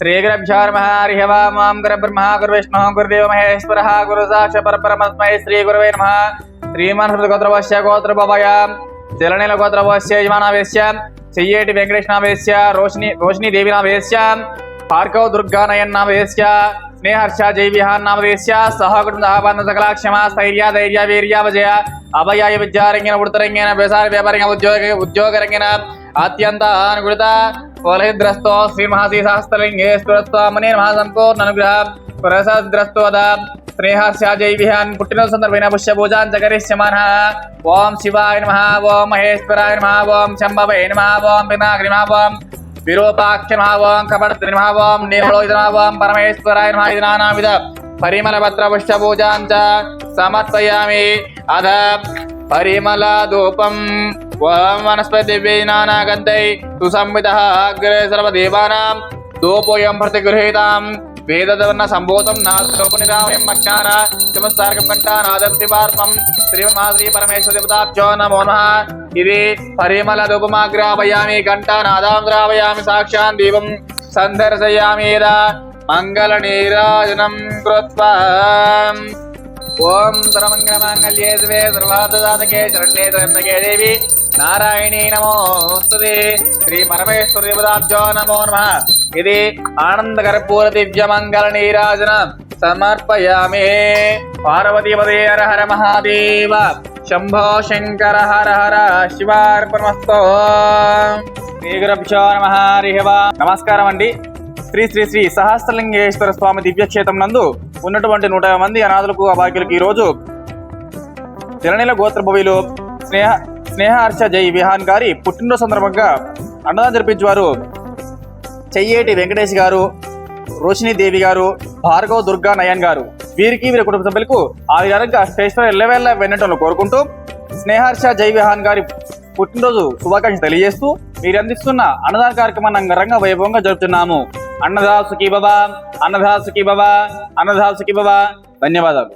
శ్రీగురభ్యో నమ హరి మాం గురు బ్రహ్మ గురు విష్ణు గురుదేవ మహేశ్వర గురు సాక్ష పరపరమస్మై శ్రీ గురువే నమ శ్రీమాన్ గోత్రవశ్య గోత్రభవయ జలనీల గోత్రవశ్య యజమానావేశ్య చెయ్యేటి వెంకటేశ్వరావేశ్య రోషిని రోషిని దేవి నావేశ్య భార్గవ దుర్గా నయన్ నామదేశ్య స్నేహర్ష జై విహాన్ నామదేశ్య సహకుటుంబ సహబంధ సకల క్షమ స్థైర్య ధైర్య వీర్య విజయ అభయాయ విద్యారంగిన ఉడతరంగిన వ్యవసాయ వ్యాపారంగ ఉద్యోగ ఉద్యోగరంగిన అత్యంత అనుకూలత वलहिद्रस्तो श्रीमहाशीशास्तलिङ्गेश्वरस्वामने महासंको ननुग्रह पुरसद्रस्तोद स्नेहस्याजैविहान् पुट्टिनो सन्दर्भेण पुष्यपूजान् जगरिष्यमानः ॐ शिवाय नमः ॐ महेश्वराय नमः ॐ शम्भवे नमः ॐ पिनाग्रि नमः ॐ विरूपाख्य नमः ॐ कपटद्रि नमः ॐ निर्मलो नमः ॐ परमेश्वराय नमः इति नानाविध परिमलपत्र पुष्यपूजान् च समर्पयामि। अध परिमलाधूपम् పూజాంచ సమర్పయామి అధ పరిమళ ధూపం ఓం వనస్పతి నానాగంధై సుసంవిత అగ్రే సర్వదేవానాం ధూపోయం ప్రతిగృహీతాం వేదవర్ణ సంభూతం నాస్కోపనిరామయం మజ్ఞాన శివసార్గం కంఠానాదం శివార్పం శ్రీమాశ్రీ పరమేశ్వర దేవతాభ్యో నమో నమః ఇది పరిమళ ధూపమాగ్రాపయామి ఘంటానాదాం గ్రాపయామి సాక్షాన్ దీపం సందర్శయామి యదా మంగళ నీరాజనం కృత్వా ఓం సర్వమంగళమాంగళ్యే శివే సర్వార్థసాధకే శరణ్యే త్రయంబకే దేవి నారాయణీ నమోస్తుతే శ్రీ పరమేశ్వర దేవతాభ్యో నమో నమ. ఇది ఆనంద దివ్య మంగళ నీరాజన సమర్పయామి. పార్వతీ పదే హర హర మహాదేవ. శంభో శంకర హర హర శివార్పణమస్తో. శ్రీ గురభ్యో నమ. హరి నమస్కారం అండి. శ్రీ శ్రీ శ్రీ సహస్రలింగేశ్వర స్వామి దివ్యక్షేత్రం నందు ఉన్నటువంటి నూట మంది అనాథులకు అభాగ్యులకు ఈరోజు జననీల గోత్రభవిలో స్నేహ స్నేహార్చ జై విహాన్ గారి పుట్టినరోజు సందర్భంగా అన్నదానం జరిపించేవారు చెయ్యేటి వెంకటేష్ గారు రోషిని దేవి గారు భార్గవ దుర్గా నయన్ గారు. వీరికి వీరి కుటుంబ సభ్యులకు ఆ విధంగా స్టేషన్ ఎల్లవేళ్ళ వెన్నటంలో కోరుకుంటూ స్నేహార్ష జై విహాన్ గారి పుట్టినరోజు శుభాకాంక్షలు తెలియజేస్తూ మీరు అందిస్తున్న అన్నదాన కార్యక్రమాన్ని అంగరంగ వైభవంగా జరుపుతున్నాము. అన్నదాసుకి బాబా అన్నదాసుకి బాబా అన్నదాసుకి బాబా. ధన్యవాదాలు.